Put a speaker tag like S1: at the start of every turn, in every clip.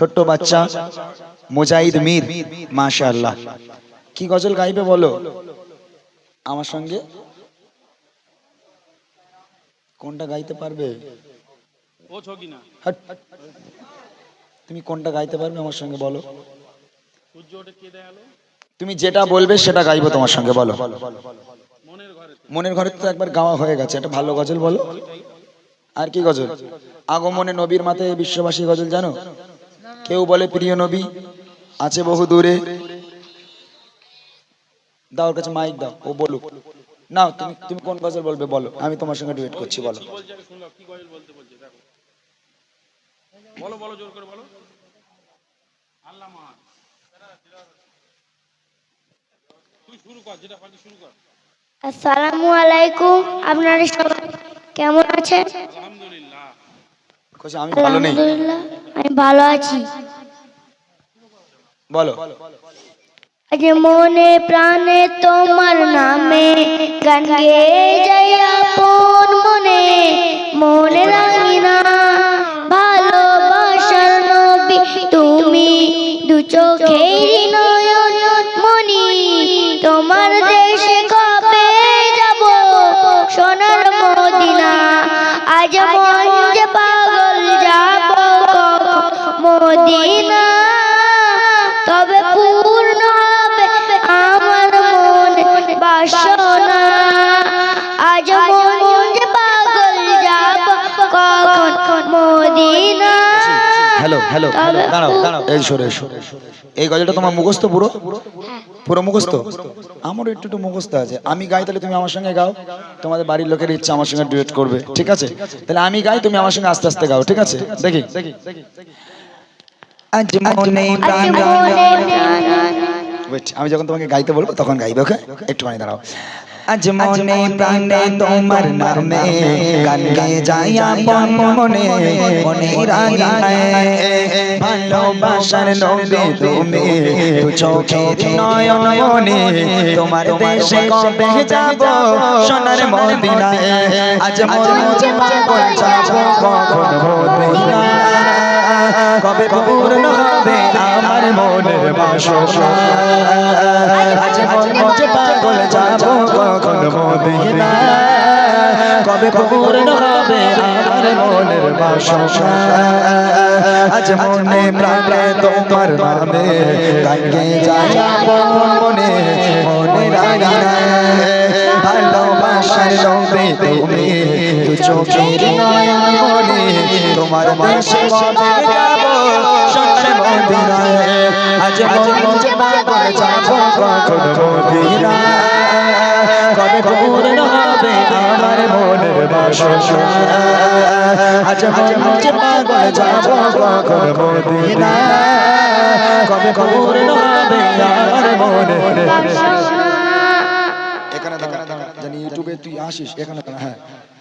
S1: ছোট্ট বাচ্চা, মুজাহিদ মীর, মাশাআল্লাহ। কি গজল গাইবে বলো? আমার সঙ্গে? কোনটা গাইতে পারবে। তুমি কোনটা গাইতে পারবে আমার সঙ্গে বলো? তুমি যেটা বলবে সেটা গাইবো তোমার সঙ্গে, বলো।
S2: মনের ঘরে
S1: তো একবার গাওয়া হয়ে গেছে, একটা ভালো গজল বলো। আর কি গজল? আগমনে নবীর মাথায় বিশ্ববাসী গজল, জানো? কেউ বলে প্রিয় নবী আছে বহু দূরে। দাও ওর কাছে মাইক দাও ও বলুক। না তুমি তুমি কোন গজল বলবে বলো আমি তোমার সঙ্গে ডুয়েট করছি বলো।
S2: কি বলছে? আগে শুনলাম কি গজল বলতে বলছে? দেখো। বলো বলো জোর করে বলো। আল্লাহ মহান। তুই শুরু কর যেটা পারবি শুরু কর।
S3: আসসালামু আলাইকুম আপনারা সবাই কেমন আছেন?
S2: আলহামদুলিল্লাহ।
S1: কইছে আমি ভালো নেই।
S3: আমি ভালো আছি।
S1: বলো।
S3: আজ মনে প্রাণে তোমার নামে গান গেয়ে যাই আপন মনে। মনে রাখি না ভালোবাসার নবী তুমি দু চোখের
S1: হ্যালো দাঁড়াও দাঁড়াও। এই সরে এসো। এই গজলটা তোমার মুখস্থ পুরো? পুরো মুখস্থ? আমারও একটু একটু মুখস্থ আছে। আমি গাই তাহলে তুমি আমার সঙ্গে গাও। তোমাদের বাড়ির লোকের ইচ্ছা আমার সঙ্গে ডুয়েট করবে ঠিক আছে? তাহলে আমি গাই তুমি আমার সঙ্গে আস্তে আস্তে গাও ঠিক আছে? দেখি। আজ মনে
S3: আজ
S1: প্রাণ
S3: প্রাণ
S1: ওয়েট আমি যখন তোমাকে গাইতে বলব তখন গাইবে ওকে একটুখানি দাঁড়াও। আজ মনে প্রাণে তোমার নামে গান গেয়ে যাই আপন মনে মনে রাগায় ভালোবাসার নবী তুমি দু চোখের নয়ন মনে তোমার দেশে কবে যাব সোনার মদিনায়? আজ মনে পাগল যাব? কখন মদিনা কবে পূর্ণ হবে আমার মনের বাসনা? আজ মনে কখন মদিনা কবে পূর্ণ হবে আমার মনের বাসনা। আজ মনে প্রাণে তোমার নামে গানকে যায় মনে মনে রাগিনা ভালোবাসার নবে তুমি দু চোখের নয়ন মনে তোমার দেশে কবে যাব আজ মন পাগল যাব কখন মদিনা কবে হবে আমার মনের বাসনা কবে হবে আমার মনের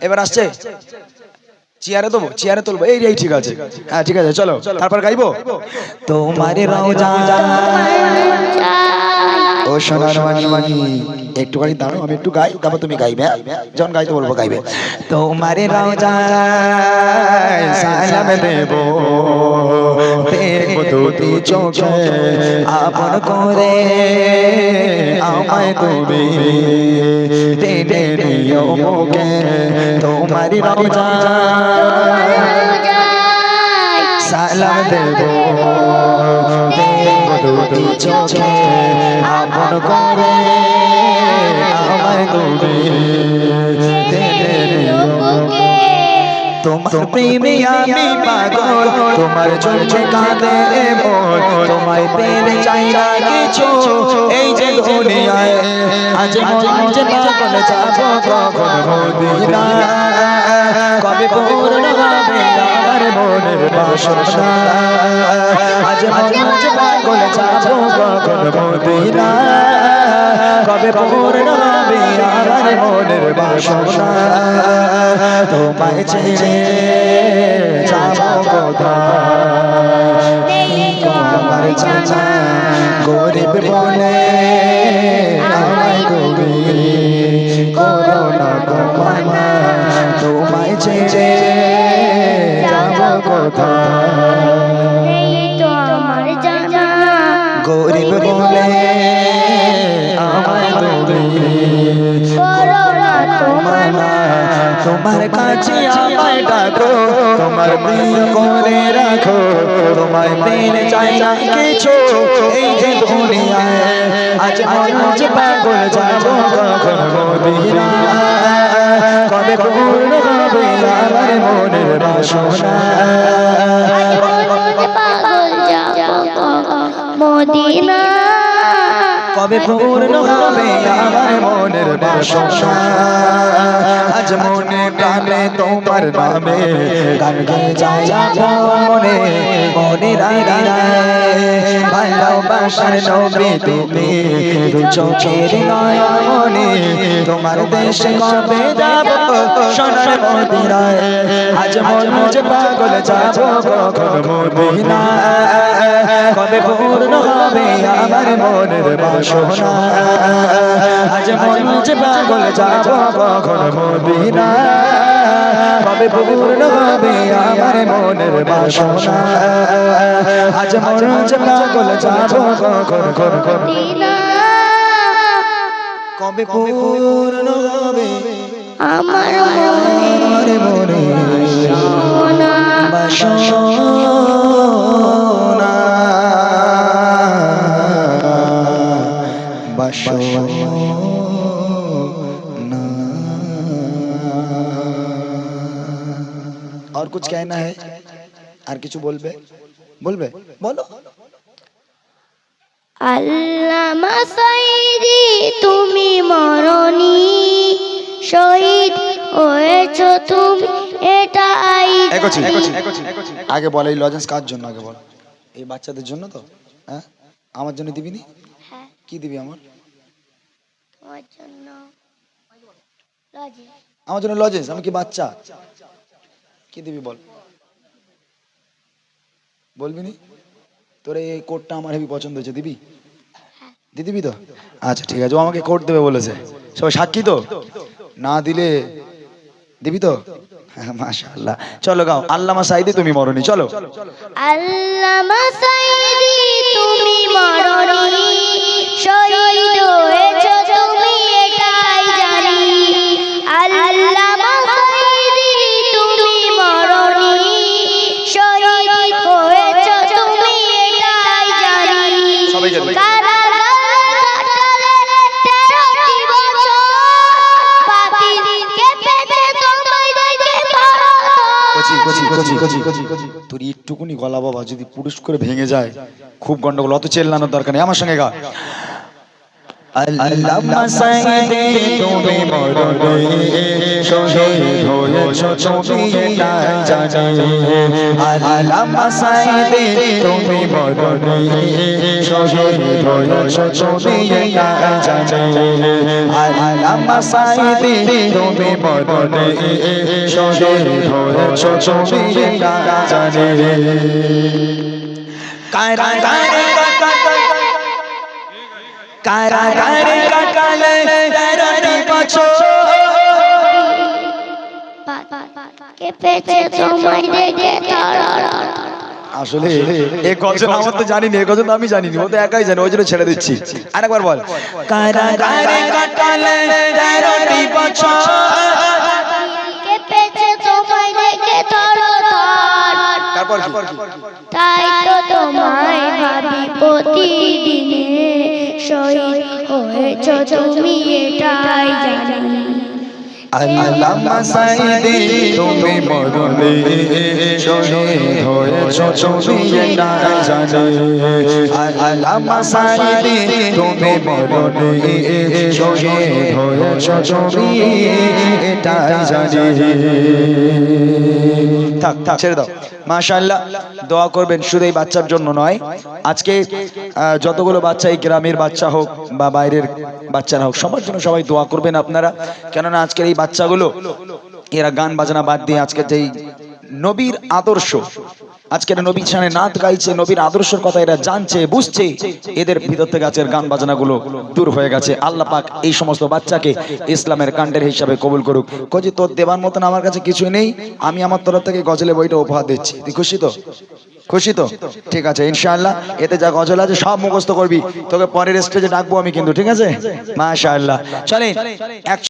S1: এবার আসছে চেয়ারে দেবো চেয়ারে তুলবো এই এই ঠিক আছে হ্যাঁ ঠিক আছে চলো তারপর গাইবো তোমার ও সোনার মানি একটুখানি দাঁড়াও, আমি একটু গাই, তারপর তুমি গাইবে হ্যাঁ? যখন গাইতে বলব, গাইবে তোমার রওজা সালাম দেব দেখব দুটি চোখে আপন করে তোমার প্রেমে আমি পাগল। তোমার চলছে কাঁদে মন তোমায় পেলে চাই না কিছু। এই যে দুনিয়ায় আজ মন যে পাগল যাব কখন মদিনা কবে পূর্ণ হবে আমার মনের বাসনা? আজ মন যে পাগল যাব কখন মদিনা কবে পূর্ণ হবে আমার মনের বাসনা? তোমায় ছেড়ে যাব কোথায়? গরিব বলে তোমায় কোথায়? তোমার কাছে আমায় ডাকো, তোমার প্রিয় করে রাখো তোমার পেলে চাই না কিছু। এই যে দুনিয়ায় আজ মঞ্চ পাগল যাব কখন মদিনা। কবে পূর্ণ হবে আমার মনের বাসনা।
S3: মদিনা।
S1: কবে পূর্ণ হবে আমার মনের বাসনা আজ মনে প্রাণে তোমার নামে গান যায় মনে মনে ভালোবাসার নবী তুমি চোখের নয়নে তোমার দেশে কবে যাব সোনার মদিনায় আজ মন যে পাগল যাব কখন কবে পূর্ণ হবে আমার মনের বাসনা আজ মন যে পাগল যাব কখন মদিনা। কবে পূর্ণ হবে আমার মনের বাসনা আজ মন যে পাগল যাব কখন কখন কবে পূর্ণ হবে
S3: আমার মনে
S1: মনে
S3: সোনা।
S1: বাসনা बासना और कुछ कहना है আর কিছু বলবে বলবে বলো
S3: আল্লামা সাইদি তুমি মরণি শহীদ হয়েছ তুমি এটাই
S1: এগোচ্ছি
S3: জানি।
S1: আগে বল এই লজেন্স কার জন্য আগে বল এই বাচ্চাদের জন্য তো হ্যাঁ আমার জন্য দিবি নি
S3: হ্যাঁ
S1: কি দিবি আমার
S3: তোমার জন্য
S1: আমার জন্য লজেন্স আমি কি বাচ্চা? কি দিবি বল? বলবি নি? তোর এই কোটটা আমার হেবি পছন্দ হয়েছে দিবি? দিয়ে দিবি তো? আচ্ছা ঠিক আছে ও আমাকে কোট দেবে বলেছে। সবাই সাক্ষী তো? না দিলে দিবি তো? মাশাআল্লাহ। চলো গাও আল্লামা সাইদি তুমি মরনি চলো।
S3: আল্লামা সাইদি তুমি মরণি শহীদ হয়েছ
S1: তোর একটুকুনি গলা বাবা যদি পুরুষ করে ভেঙে যায় খুব গন্ডগোল। অত চেল্লানোর দরকার নেই। আমার সঙ্গে গা। আল্লামা সাইদি তুমি মরণে শহীদ হয়েছ কায়রা কারাগারে কাটালে তেরোটি বছর। আসলে এ গজল আমার তো জানি না এ গজল আমি জানি না ও তো একাই জানি ওই জন্য ছেড়ে দিচ্ছি। আরেকবার বল। কারাগারে কাটালে তেরোটি বছর।
S3: কেঁপেছে তোমায়
S1: তারপর
S3: তাই
S1: আল্লামা সাইদি তুমি মরণে শহীদ হয়েছ তুমি এটা জানি। আল্লামা সাইদি তুমি মরণে শহীদ হয়েছ তুমি এটা জানি। থাক থাক ছেড়ে দাও। মাশাআল্লাহ, দোয়া করবেন, শুধু এই বাচ্চার জন্য নয়। আজকে যতগুলো বাচ্চা এই গ্রামের বাচ্চা হোক বা বাইরের বাচ্চারা হোক, সবার জন্য সবাই দোয়া করবেন আপনারা। কেননা আজকের এই বাচ্চাগুলো, এরা গান বাজনা বাদ দিয়ে আজকে যেই নবীর আদর্শ আজকের নবীর সামনে নাচ গাইছে, নবীর আদর্শের কথা এরা জানছে, বুঝছে। এদের ভিতর থেকে আজকের গান বাজনাগুলো দূর হয়ে গেছে। আল্লাহ পাক এই সমস্ত বাচ্চাকে ইসলামের কাণ্ডের হিসাবে কবুল করুক। কজি, তোর দেবার মতন আমার কাছে কিছুই নেই, আমি আমার তরফ থেকে গজলে বইটা উপহার দিচ্ছি। তুই খুশি তো? খুশি তো? ঠিক আছে, ইনশাআল্লাহ, এতে যা গজল আছে সব মুখস্থ করবি। তোকে পরের স্টেজে ডাকবো আমি কিন্তু, ঠিক আছে? মাশাআল্লাহ। চলেন